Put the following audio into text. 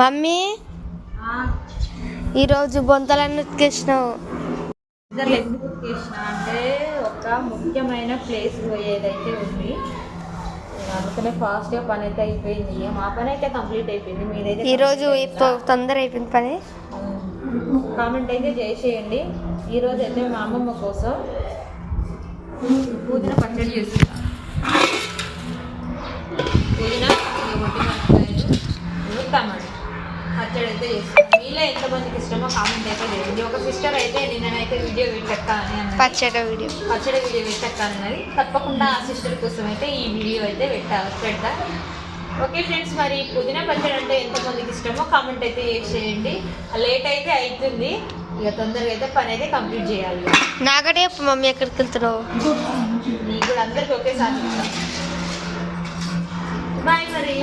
Mummy? ఈరోజు బొంతలన్నీ ఉతికేసినావు ఎందుకు ఉతికేసిన అంటే ఒక ముఖ్యమైన ప్లేస్ పోయేదైతే ఉంది. అందుకనే ఫాస్ట్గా పని అయితే అయిపోయింది మా పని అయితే కంప్లీట్ అయిపోయింది. మీదైతే ఈరోజు తొందర అయిపోయింది పని? కామెంట్ అయితే చేసేయండి. ఈరోజు అయితే మా అమ్మమ్మ కోసం పుదీనా పచ్చడి చేస్తున్నా టమాటా పచ్చడి అయితే చేస్తున్నా మీలో ఎంతమందికి ఇష్టమో కామెంట్ అయితే చేయండి. ఒక సిస్టర్ అయితే నిన్ననైతే వీడియో పెట్టక్క పచ్చడి వీడియో పచ్చడి వీడియో పెట్టక్క అన్నది తప్పకుండా ఆ సిస్టర్ కోసం అయితే ఈ వీడియో అయితే పెట్టా పెడతా. ఓకే ఫ్రెండ్స్ మరి పుదీనా పచ్చడి అంటే ఎంతమందికి ఇష్టమో కామెంట్ అయితే చేసేయండి లేట్ అయితే అవుతుంది ఇక తొందరగా అయితే పని అయితే కంప్లీట్ చేయాలి. నాకటే చెప్పు మమ్మీ ఎక్కడికి వెళ్తున్నావు? నీకు కూడా అందరికి ఒకేసారి బాయ్ మరి.